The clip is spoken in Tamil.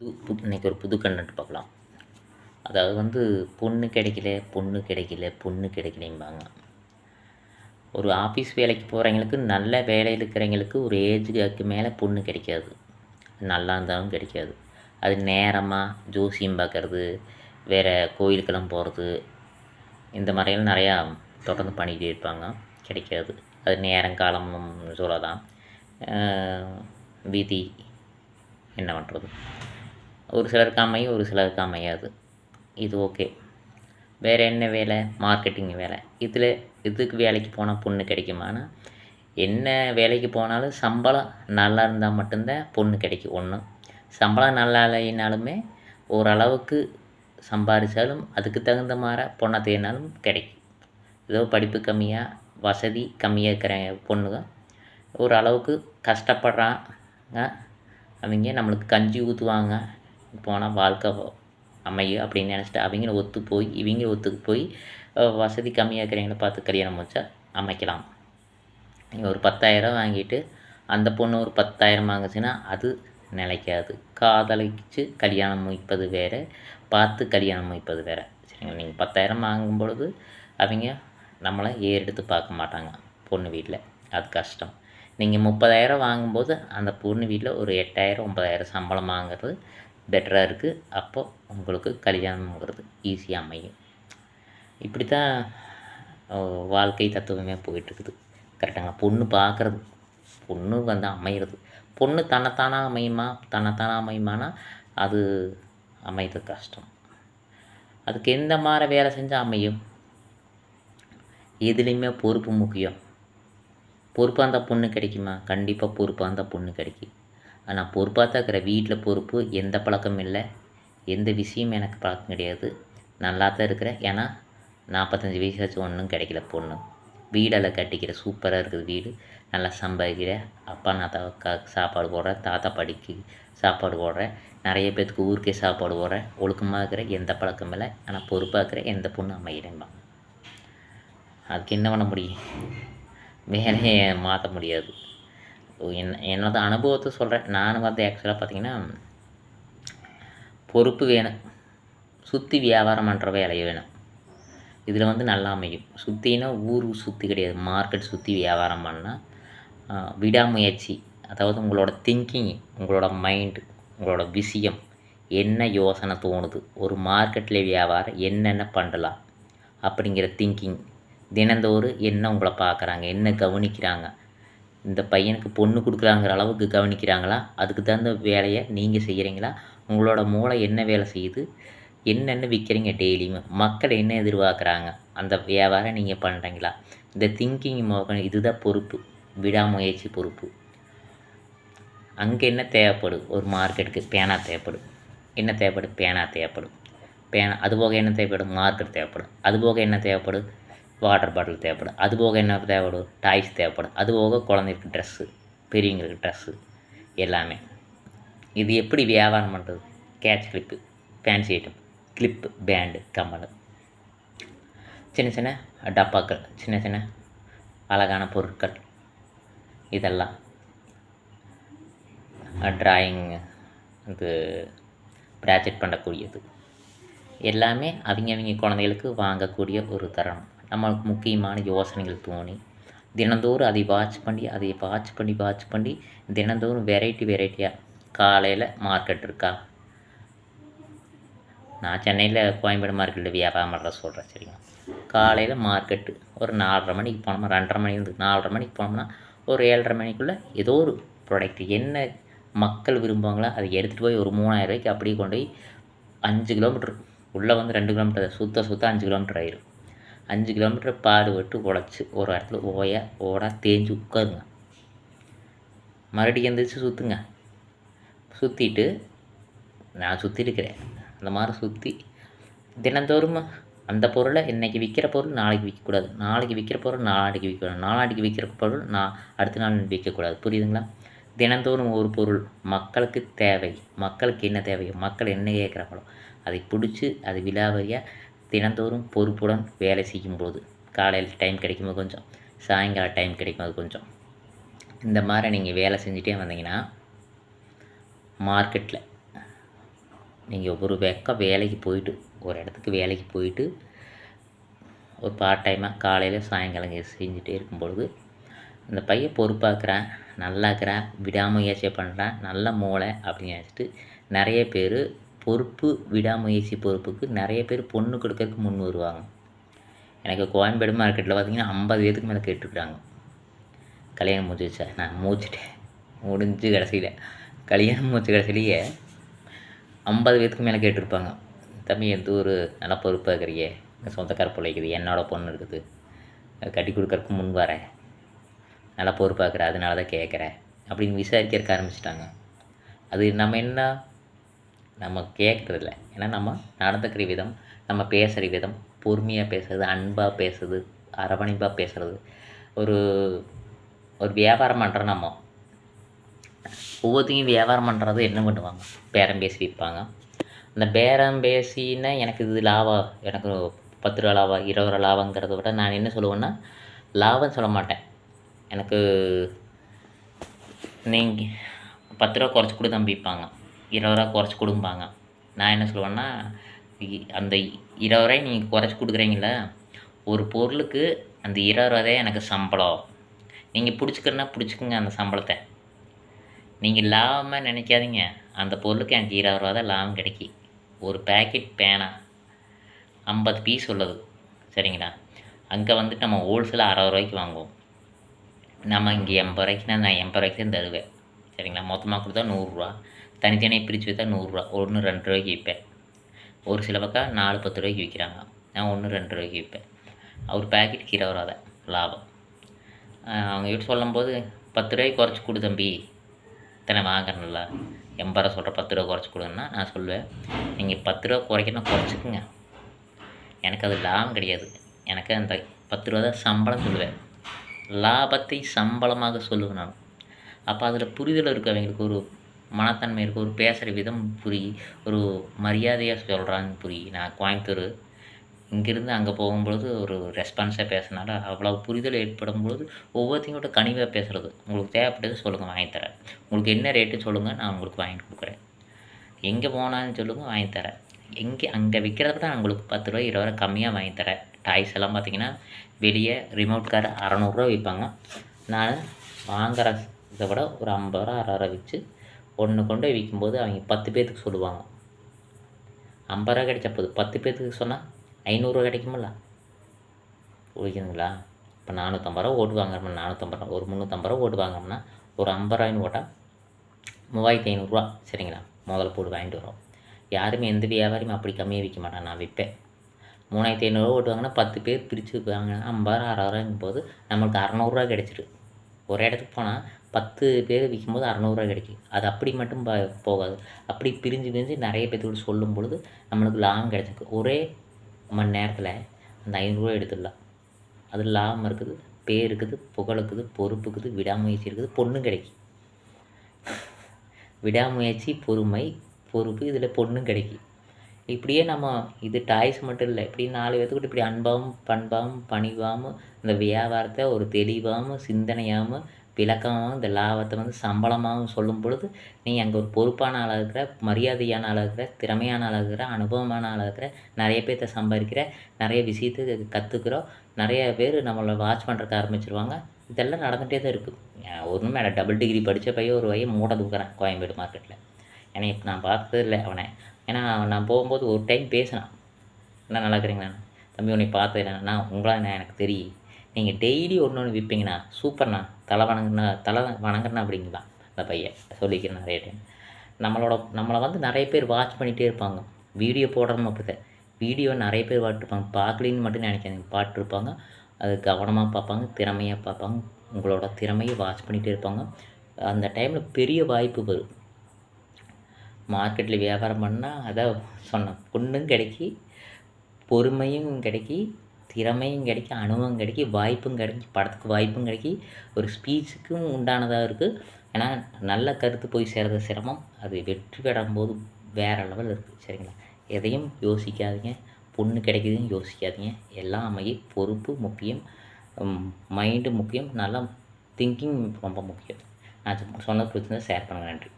புது புது இன்றைக்கி ஒரு புது கண்டென்ட் பார்க்கலாம். அதாவது வந்து பொண்ணு கிடைக்கல பொண்ணு கிடைக்கல பொண்ணு கிடைக்கலைம்பாங்க. ஒரு ஆஃபீஸ் வேலைக்கு போகிறவங்களுக்கு நல்ல வேலையில் இருக்கிறவங்களுக்கு ஒரு ஏஜுக்கு மேலே பொண்ணு கிடைக்காது. நல்லா இருந்தாலும் கிடைக்காது. அது நேரமாக ஜோசியம் பார்க்குறது வேறு கோயிலுக்கெல்லாம் போகிறது இந்த மாதிரியெல்லாம் நிறையா தொடர்ந்து பண்ணிக்கிட்டே இருப்பாங்க. கிடைக்காது. அது நேரங்காலம் சொல்லலாம். விதி என்ன பண்ணுறது ஒரு சிலருக்கு அமையும் ஒரு சிலருக்கு அமையாது. இது ஓகே. வேறு என்ன வேலை? மார்க்கெட்டிங் வேலை. இதில் இதுக்கு வேலைக்கு போனால் பொண்ணு கிடைக்குமானா? என்ன வேலைக்கு போனாலும் சம்பளம் நல்லா இருந்தால் மட்டும்தான் பொண்ணு கிடைக்கும். ஒன்று சம்பளம் நல்லா இல்லைனாலுமே ஓரளவுக்கு சம்பாதிச்சாலும் அதுக்கு தகுந்த மாதிரி பொண்ணை தேடினாலும் கிடைக்கும். ஏதோ படிப்பு கம்மியாக வசதி கம்மியாக இருக்கிற பொண்ணுங்க ஓரளவுக்கு கஷ்டப்படுறாங்க. அவங்க நம்மளுக்கு கஞ்சி ஊற்றுவாங்க போனால் வாழ்க்கை அமையும் அப்படின்னு நினச்சிட்டு அவங்கள ஒத்து போய் இவங்க ஒத்துக்கு போய் வசதி கம்மியாக இருக்கிறவங்கள பார்த்து கல்யாணம் வச்சா அமைக்கலாம். நீங்கள் ஒரு பத்தாயிரம் வாங்கிட்டு அந்த பொண்ணு ஒரு பத்தாயிரம் வாங்குச்சுன்னா அது நிலைக்காது. காதலிச்சு கல்யாணம் முடிப்பது வேறு பார்த்து கல்யாணம் முடிப்பது வேறு. சரிங்களா? நீங்கள் பத்தாயிரம் வாங்கும் பொழுது அவங்க நம்மளை ஏறெடுத்து பார்க்க மாட்டாங்க பொண்ணு வீட்டில். அது கஷ்டம். நீங்கள் முப்பதாயிரம் வாங்கும்போது அந்த பொண்ணு வீட்டில் ஒரு எட்டாயிரம் ஒம்பதாயிரம் சம்பளம் வாங்குறது பெட்டராக இருக்குது அப்போ உங்களுக்கு கல்யாணங்கிறது ஈஸியாக அமையும். இப்படி தான் வாழ்க்கை தத்துவமே போயிட்டுருக்குது. கரெக்டாங்க பொண்ணு பார்க்குறது பொண்ணு வந்து அமையிறது. பொண்ணு தன்னைத்தானா அமையுமா? தன்னைத்தானா அமையுமானா அது அமைகிறது கஷ்டம். அதுக்கு எந்த மாதிரி வேலை செஞ்சால் அமையும்? எதுலேயுமே பொறுப்பு முக்கியம். பொறுப்பாக இருந்தால் பொண்ணு கிடைக்குமா? கண்டிப்பாக பொறுப்பாக இருந்தால் பொண்ணு கிடைக்கும். ஆனால் பொறுப்பாக தான் இருக்கிற வீட்டில் பொறுப்பு எந்த பழக்கமும் இல்லை. எந்த விஷயமும் எனக்கு பழக்கம் கிடையாது. நல்லா தான் இருக்கிறேன். ஏன்னா நாற்பத்தஞ்சு வயசாச்சும் ஒன்றும் கிடைக்கல பொண்ணு. வீடெல்லாம் கட்டிக்கிற சூப்பராக இருக்குது வீடு. நல்லா சம்பாதிக்கிற. அப்பா நான் தாத்தா சாப்பாடு போடுறேன். தாத்தா படிக்கு சாப்பாடு போடுறேன். நிறைய பேர்த்துக்கு ஊருக்கே சாப்பாடு போடுறேன். ஒழுக்கமாக இருக்கிற எந்த பழக்கமும் இல்லை. ஆனால் பொறுப்பாக இருக்கிற எந்த பொண்ணு அமைகிறேன்பா அதுக்கு என்ன பண்ண முடியும்? வேலையை மாற்ற முடியாது. என் என்னோட அனுபவத்தை சொல்கிறேன் நான் வந்து ஆக்சுவலாக பார்த்தீங்கன்னா பொறுப்பு வேணும். சுற்றி வியாபாரம் பண்ணுற வேலை வேணும். இதில் வந்து நல்லா அமையும். சுற்றினா ஊர் சுற்றி கிடையாது. மார்க்கெட் சுற்றி வியாபாரம் பண்ணால் விடாமுயற்சி அதாவது உங்களோட திங்கிங் உங்களோட மைண்டு உங்களோட விஷயம் என்ன யோசனை தோணுது? ஒரு மார்க்கெட்டில் வியாபாரம் என்னென்ன பண்ணலாம்? அப்படிங்கிற திங்கிங் தினந்தோறும் என்ன உங்களை பார்க்குறாங்க என்ன கவனிக்கிறாங்க? இந்த பையனுக்கு பொண்ணு கொடுக்குறாங்கிற அளவுக்கு கவனிக்கிறாங்களா? அதுக்கு தகுந்த வேலையை நீங்கள் செய்கிறீங்களா உங்களோட மூளை என்ன வேலை செய்யுது? என்னென்ன விற்கிறீங்க டெய்லியுமே மக்கள் என்ன எதிர்பார்க்குறாங்க? அந்த வியாபாரம் நீங்கள் பண்ணுறீங்களா இந்த திங்கிங் இதுதான் பொறுப்பு. விடாமுயற்சி பொறுப்பு. அங்கே என்ன தேவைப்படும்? ஒரு மார்க்கெட்டுக்கு பேனா தேவைப்படும். என்ன தேவைப்படும்? பேனா தேவைப்படும். பேனா அது போக என்ன தேவைப்படும்? மார்க்கெட் தேவைப்படும். அது போக என்ன தேவைப்படும்? வாட்டர் பாட்டில் தேவைப்படும். அது போக என்ன தேவைப்படும்? டாய்ஸ் தேவைப்படும். அது போக குழந்தைக்கு ட்ரெஸ்ஸு பெரியவங்களுக்கு ட்ரெஸ்ஸு எல்லாமே. இது எப்படி வியாபாரம் பண்ணுறது catch clip fancy item clip band கம்மல் சின்ன சின்ன டப்பாக்கள் சின்ன சின்ன அழகான பொருட்கள். இதெல்லாம். ட்ராயிங் இது ப்ராஜெக்ட் பண்ணக்கூடியது. எல்லாமே அவங்க அவங்க குழந்தைகளுக்கு வாங்கக்கூடிய ஒரு தருணம். நம்மளுக்கு முக்கியமான யோசனைகள் தோணி தினந்தோறும் அதை வாட்ச் பண்ணி அதை வாட்ச் பண்ணி வாட்ச் பண்ணி தினந்தோறும் வெரைட்டி வெரைட்டியாக காலையில் மார்க்கெட் இருக்கா? நான் சென்னையில் கோயம்பேடு மார்க்கெட்டில் வியாபாரம் பண்ணுற சொல்கிறேன் சரிங்களா? காலையில் மார்க்கெட்டு ஒரு நாலரை மணிக்கு போனோம்னா ரெண்டரை மணி இருந்து நாலரை மணிக்கு போனோம்னா ஒரு ஏழரை மணிக்குள்ளே ஏதோ ஒரு ப்ராடக்ட் என்ன மக்கள் விரும்புவாங்களோ அதை எடுத்துகிட்டு போய் ஒரு மூணாயிரம் ரூபாய்க்கு அப்படியே கொண்டு போய் அஞ்சு கிலோமீட்டர் உள்ளே வந்து ரெண்டு கிலோமீட்டர் சுத்த சுத்த அஞ்சு கிலோமீட்டர் ஆயிரும். அஞ்சு கிலோமீட்டர் பாடுபட்டு உழைச்சி ஒரு இடத்துல ஓய ஓடா தேஞ்சு உட்காருங்க மறுபடியும் எந்திரிச்சு சுற்றுங்க சுற்றிட்டு நான் சுற்றிருக்கிறேன் அந்த மாதிரி சுற்றி தினந்தோறும் அந்த பொருளை இன்றைக்கி விற்கிற பொருள் நாளைக்கு விற்கக்கூடாது நாளைக்கு விற்கிற பொருள் நாளாடிக்கு விற்கக்கூடாது நாளாடிக்கு விற்கிற பொருள் நான் அடுத்த நாள் விற்கக்கூடாது புரியுதுங்களா தினந்தோறும் ஒரு பொருள் மக்களுக்கு தேவை மக்களுக்கு என்ன தேவையோ மக்கள் என்ன கேட்குறாங்களோ அதை பிடிச்சி அது விலாவரியாக தினந்தோறும் பொறுப்புடன் வேலை செய்யும்போது காலையில் டைம் கிடைக்கும்போது கொஞ்சம் சாயங்காலம் டைம் கிடைக்கும்போது கொஞ்சம். இந்த மாதிரி நீங்கள் வேலை செஞ்சுட்டே வந்தீங்கன்னா மார்க்கெட்டில் நீங்கள் ஒரு வெக்க வேலைக்கு போயிட்டு ஒரு இடத்துக்கு வேலைக்கு போயிட்டு ஒரு பார்ட் டைமாக காலையில் சாயங்காலம் செஞ்சுட்டே இருக்கும் பொழுது அந்த பையன் பொறுப்பாக்குறேன் நல்லாக்குறேன் விடாமுயற்சியை பண்ணுறேன் நல்ல மூளை அப்படின்னு நினச்சிட்டு நிறைய பேர் பொறுப்பு விடாமுயற்சி பொறுப்புக்கு நிறைய பேர் பொண்ணு கொடுக்கறதுக்கு முன் வருவாங்க. எனக்கு கோயம்பேடு மார்க்கெட்டில் பார்த்தீங்கன்னா ஐம்பது பேத்துக்கு மேலே கேட்டுருக்குறாங்க கல்யாணம் முடிஞ்சிச்சா நான் மூச்சுட்டேன். முடிஞ்சு கடைசியில். கல்யாணம் முடிச்ச கடைசியிலேயே ஐம்பது பேத்துக்கு மேலே கேட்டிருப்பாங்க. தம்பி எந்த ஊர் நல்லா பொறுப்பாக இருக்கிறியே? சொந்தக்கார பிள்ளைக்குது என்னோட பொண்ணு இருக்குது. கட்டி கொடுக்கறதுக்கு முன் வரேன். நல்லா பொறுப்பாக்குற அதனால தான் கேட்குறேன். அப்படின்னு விசாரிக்கிறதுக்கு ஆரம்பிச்சிட்டாங்க. அது நம்ம என்ன நம்ம கேட்குறதில்ல. ஏன்னா நம்ம நடந்துக்கிற விதம் நம்ம பேசுகிற விதம் பொறுமையாக பேசுறது அன்பாக பேசுறது அரவணைப்பாக பேசுறது. ஒரு ஒரு வியாபாரம் பண்ணுறோம் நம்ம. ஒவ்வொருத்தையும் வியாபாரம் பண்ணுறது என்ன பண்ணுவாங்க? பேரம் பேசி விற்பாங்க. அந்த பேரம் பேசினா எனக்கு இது லாபம் எனக்கு பத்து ரூபா லாபம் இருபது ரூபா லாபங்கிறத விட நான் என்ன சொல்லுவேன்னா லாபம் சொல்ல மாட்டேன். எனக்கு நீங்கள் பத்து ரூபா குறைச்சி கூட தம்பிப்பாங்க இருபது ரூபா குறைச்சி கொடும்பாங்க. நான் என்ன சொல்லுவேன்னா அந்த இருபது ரூபாய் நீங்கள் குறைச்சி கொடுக்குறீங்கள ஒரு பொருளுக்கு அந்த இருபது ரூபா தான் எனக்கு சம்பளம். நீங்கள் பிடிச்சிக்கிறனா பிடிச்சிக்குங்க அந்த சம்பளத்தை. நீங்கள் லாபமாக நினைக்காதீங்க. அந்த பொருளுக்கு எனக்கு இருபது ரூபா தான் லாபம் கிடைக்கி. ஒரு பேக்கெட் பேனா ஐம்பது பீஸ் உள்ளது. சரிங்களா? அங்கே வந்துட்டு நம்ம ஹோல்சேலாக அறுபது ரூபாய்க்கு வாங்குவோம். நம்ம இங்கே எண்பது ரூபாய்க்கு நான் எண்பது ரூபாய்க்கு தான் தருவேன். சரிங்களா? மொத்தமாக கொடுத்தா நூறுரூவா தனித்தனியாக பிரித்து வைத்தா நூறுரூவா. ஒன்று ரெண்டு ரூபாய்க்கு விற்பேன். ஒரு சில பக்கம் நாலு பத்து ரூபாய்க்கு விற்கிறாங்க. நான் ஒன்று ரெண்டு ரூபாய்க்கு விற்பேன். அவர் பேக்கெட் கீரை வராத. லாபம். அவங்க வீட்டு சொல்லும்போது பத்து ரூபாய்க்கு குறைச்சி கொடு தம்பி. இத்தனை வாங்குறேன்ல. எண்பது ரூபா சொல்கிற பத்து ரூபா குறைச்சி கொடுங்கன்னா நான் சொல்லுவேன் நீங்கள் பத்து ரூபா குறைக்கணும் குறைச்சிக்குங்க. எனக்கு அது லாபம் கிடையாது. எனக்கு அந்த பத்து ரூபா தான் சம்பளம் சொல்லுவேன். லாபத்தை சம்பளமாக சொல்லுவேன் நான். அப்போ அதில் புரிதல் இருக்கு. அவங்களுக்கு ஒரு மனத்தன்மை இருக்குது ஒரு பேசுகிற விதம் புரி ஒரு மரியாதையாக சொல்கிறாங்க புரி. நான் கோயம்புத்தூர் இங்கேருந்து அங்கே போகும்பொழுது ஒரு ரெஸ்பான்ஸாக பேசினால அவ்வளோ புரிதல் ஏற்படும் பொழுது ஒவ்வொருத்தையும் கனிவாக பேசுகிறது உங்களுக்கு தேவைப்பட்டது சொல்லுங்கள் வாங்கி தரேன். உங்களுக்கு என்ன ரேட்டு சொல்லுங்கள் நான் உங்களுக்கு வாங்கி கொடுக்குறேன். எங்கே போனாலும் சொல்லுங்கள் வாங்கி தரேன். எங்கே அங்கே விற்கிறத விட நான் உங்களுக்கு பத்து ரூபா இருபது ரூபா கம்மியாக வாங்கி தரேன். டாய்ஸ் எல்லாம் பார்த்தீங்கன்னா வெளியே ரிமோட் கார் அறநூறுரூவா விற்பாங்க நான் வாங்குற இதை விட ஒரு ஐம்பது ரூபா அறுபது ரூபா விற்று ஒன்று கொண்டு போய் விற்கும்போது அவங்க பத்து பேர்த்துக்கு சொல்லுவாங்க. ஐம்பது ரூபா கிடைச்சா போது பத்து பேர்த்துக்கு சொன்னால் ஐநூறுரூவா கிடைக்குமில்ல புரியுதுங்களா இப்போ நானூற்றம்பது ரூபா ஓட்டு வாங்குறோம்னா நானூற்றம்பது ரூபா ஒரு முந்நூற்றம்பது ரூபா ஓட்டு வாங்குறோம்னா ஒரு ஐம்பது ரூபாய்னு ஓட்டால் மூவாயிரத்தி ஐநூறுரூவா சரிங்களா? முதல்ல போட்டு வாங்கிட்டு வரோம் யாருமே எந்த வியாபாரியும் அப்படி கம்மியாக விற்க மாட்டான் நான் விற்பேன். மூணாயிரத்தி ஐநூறுரூவா ஓட்டு வாங்கினா பத்து பேர் பிரித்து வாங்கினா ஐம்பது ரூபா அறுபதுரூவாங்கும் போது நம்மளுக்கு அறநூறுரூவா கிடச்சிரு ஒரு இடத்துக்கு போனால் பத்து பேர் விற்கும்போது அறநூறுவா கிடைக்கும். அது அப்படி மட்டும் ப- போகாது. அப்படி பிரிஞ்சு பிரிஞ்சு நிறைய பேர்த்துக்கிட்ட சொல்லும் பொழுது நம்மளுக்கு லாபம் கிடைச்சிருக்கு. ஒரே மணி நேரத்தில் அந்த ஐநூறுரூவா எடுத்துடலாம். அது லாபம் இருக்குது பேர் இருக்குது புகழ் இருக்குது பொறுப்பு இருக்குது விடாமுயற்சி இருக்குது பொண்ணும் கிடைக்கும். விடாமுயற்சி பொறுமை பொறுப்பு இதில் பொண்ணும் கிடைக்கும். இப்படியே நம்ம இது டாய்ஸ் மட்டும் இல்லை. இப்படி நாலு பேர்த்துக்கிட்ட இப்படி அன்பாகவும் பண்பாகவும் பணிவாகவும் இந்த வியாபாரத்தை ஒரு தெளிவாகவும் சிந்தனையாகவும் விளக்கமாகவும் இந்த லாபத்தை வந்து சம்பளமாகவும் சொல்லும் பொழுது நீ அங்கே ஒரு பொறுப்பான ஆளாக இருக்கிற மரியாதையான ஆளாக இருக்கிற திறமையான ஆளாக இருக்கிற அனுபவமான ஆளாக இருக்கிற நிறைய பேர்த்த சம்பாதிக்கிற நிறைய விஷயத்தை கற்றுக்குறோம் நிறைய பேர் நம்மளை வாட்ச் பண்ணுறதுக்கு ஆரம்பிச்சிருவாங்க. இதெல்லாம் நடந்துகிட்டே தான் இருக்குது ஒன்றும் மேடம் டபுள் டிகிரி படித்த பையன் ஒரு பையன் மூட தூக்குறேன் கோயம்பேடு மார்க்கெட்டில் ஏன்னா இப்போ நான் பார்த்தது இல்லை அவனை. ஏன்னா நான் போகும்போது ஒரு டைம் பேசினான். என்ன நல்லா இருக்கிறீங்களா? தம்பி உன்னை பார்த்ததில்லை நான் உங்களா எனக்கு தெரியும். நீங்கள் டெய்லி ஒன்று ஒன்று விற்பீங்கண்ணா சூப்பர்ண்ணா தலை வணங்குண்ணா தலை வணங்குறண்ணா அப்படிங்களா? அந்த பையன் சொல்லிக்கிறேன் நிறைய டைம் நம்மளோட நம்மளை வந்து நிறைய பேர் வாட்ச் பண்ணிகிட்டே இருப்பாங்க. வீடியோ போடணும் அப்படிதான் வீடியோ நிறைய பேர் பார்த்துருப்பாங்க. பார்க்கலின்னு மட்டும் நினைக்காதீங்க. பாட்டுருப்பாங்க அது கவனமாக பார்ப்பாங்க திறமையாக பார்ப்பாங்க. உங்களோட திறமையை வாட்ச் பண்ணிகிட்டே இருப்பாங்க. அந்த டைமில் பெரிய வாய்ப்பு வரும். மார்க்கெட்டில் வியாபாரம் பண்ணால் அதான் சொன்னேன். பொண்ணும் கிடைக்கி பொறுமையும் கிடைக்கி திறமையும் கிடைக்கி அனுபவம் கிடைக்கி வாய்ப்பும் கிடைக்கி படத்துக்கு வாய்ப்பும் கிடைக்கி ஒரு ஸ்பீச்சுக்கும் உண்டானதாக இருக்குது ஏன்னா நல்ல கருத்து போய் சேர்றது சிரமம். அது வெற்றி பெறும் போது வேறு லெவல் இருக்குது சரிங்களா? எதையும் யோசிக்காதீங்க. பொண்ணு கிடைக்குதுன்னு யோசிக்காதீங்க. எல்லாம் அமைய பொறுப்பு முக்கியம். மைண்டு முக்கியம். நல்லா திங்கிங் ரொம்ப முக்கியம். நான் சொன்னது பிரச்சனை ஷேர் பண்ணுங்கள் நன்றி.